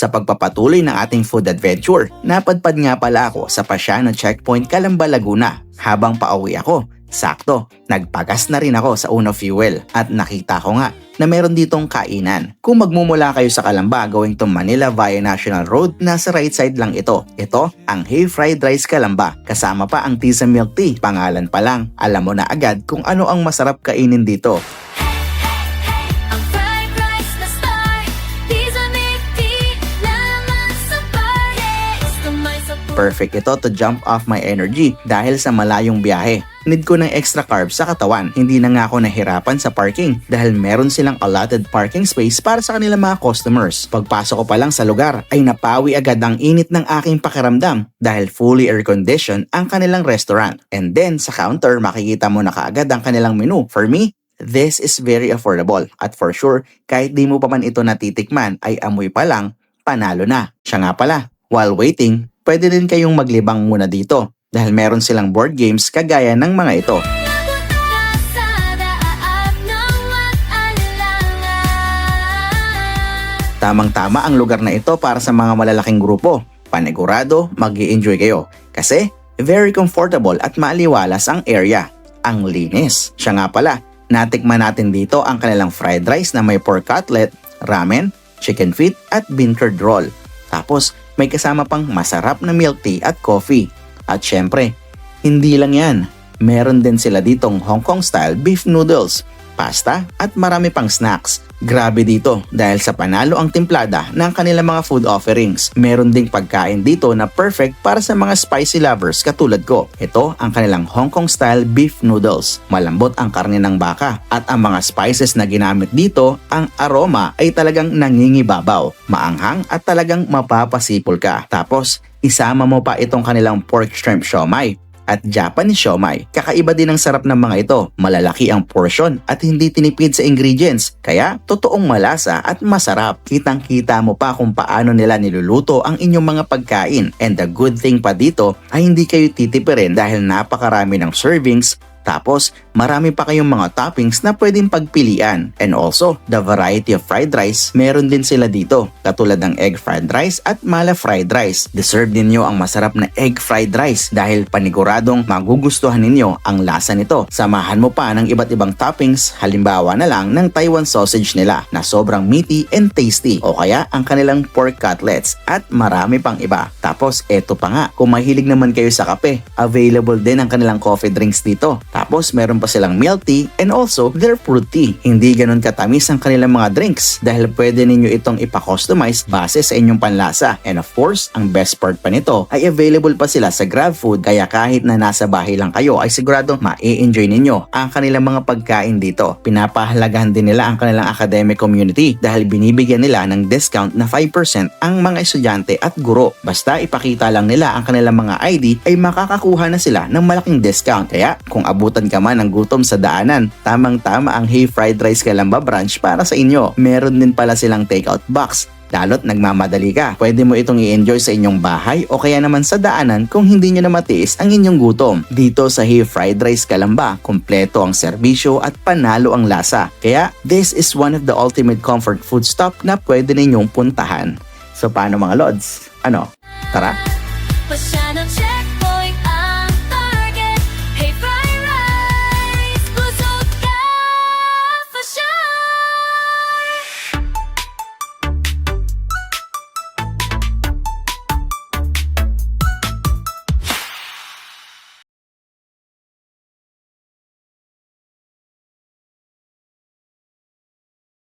sa pagpapatuloy ng ating food adventure. Napadpad nga pala ako sa Pasiano Checkpoint Calamba, Laguna. Habang pauwi ako, sakto, nagpagas na rin ako sa Uno Fuel at nakita ko nga na meron ditong kainan. Kung magmumula kayo sa Calamba going to Manila via National Road, nasa right side lang ito. Ito, ang Hey Fried Rice Calamba. Kasama pa ang Tisa Milk Tea. Pangalan pa lang, alam mo na agad kung ano ang masarap kainin dito. Perfect ito to jump off my energy dahil sa malayong biyahe. Need ko ng extra carbs sa katawan. Hindi na nga ako nahirapan sa parking dahil meron silang allotted parking space para sa kanilang mga customers. Pagpasok ko pa lang sa lugar ay napawi agad ang init ng aking pakiramdam dahil fully air-conditioned ang kanilang restaurant. And then sa counter makikita mo na kaagad ang kanilang menu. For me, this is very affordable. At for sure, kahit di mo pa man ito natitikman ay amoy pa lang, panalo na. Siya nga pala, while waiting, pwede din kayong maglibang muna dito dahil meron silang board games kagaya ng mga ito. Tamang-tama ang lugar na ito para sa mga malalaking grupo. Panigurado, mag enjoy kayo. Kasi very comfortable at maaliwalas ang area. Ang linis. Siya nga pala, natikman natin dito ang kanilang fried rice na may pork cutlet, ramen, chicken feet at bean curd roll. Tapos may kasama pang masarap na milk tea at coffee. At syempre, hindi lang yan. Meron din sila ditong Hong Kong style beef noodles, pasta at marami pang snacks. Grabe dito dahil sa panalo ang timplada ng kanilang mga food offerings. Meron ding pagkain dito na perfect para sa mga spicy lovers katulad ko. Ito ang kanilang Hong Kong style beef noodles. Malambot ang karne ng baka at ang mga spices na ginamit dito, ang aroma ay talagang nangingibabaw, maanghang at talagang mapapasipol ka. Tapos, isama mo pa itong kanilang pork shrimp siomai at Japanese siomai. Kakaiba din ang sarap ng mga ito. Malalaki ang portion at hindi tinipid sa ingredients. Kaya, totoong malasa at masarap. Kitang-kita mo pa kung paano nila niluluto ang inyong mga pagkain. And the good thing pa dito ay hindi kayo titipirin dahil napakarami ng servings tapos, marami pa kayong mga toppings na pwedeng pagpilian. And also, the variety of fried rice, meron din sila dito. Katulad ng egg fried rice at mala fried rice. Deserve ninyo ang masarap na egg fried rice dahil paniguradong magugustuhan ninyo ang lasa nito. Samahan mo pa ng iba't ibang toppings, halimbawa na lang ng Taiwan sausage nila na sobrang meaty and tasty. O kaya ang kanilang pork cutlets at marami pang iba. Tapos, eto pa nga, kung mahilig naman kayo sa kape, available din ang kanilang coffee drinks dito. Meron pa silang milk tea and also their fruit tea. Hindi ganun katamis ang kanilang mga drinks dahil pwede ninyo itong ipa-customize base sa inyong panlasa. And of course, ang best part pa nito ay available pa sila sa GrabFood kaya kahit na nasa bahay lang kayo ay sigurado ma-enjoy ninyo ang kanilang mga pagkain dito. Pinapahalagahan din nila ang kanilang academic community dahil binibigyan nila ng discount na 5% ang mga estudyante at guro. Basta ipakita lang nila ang kanilang mga ID ay makakakuha na sila ng malaking discount. Kaya kung abutan ka man ng gutom sa daanan, tamang-tama ang Hey Fried Rice Calamba branch para sa inyo. Meron din pala silang takeout box Lalo't nagmamadali ka, pwede mo itong i-enjoy sa inyong bahay o kaya naman sa daanan kung hindi nyo na matiis ang inyong gutom. Dito sa Hey Fried Rice Calamba, kompleto ang serbisyo at panalo ang lasa. Kaya this is one of the ultimate comfort food stop na pwede ninyong puntahan. So paano mga lods? Ano? Tara! Pasiano check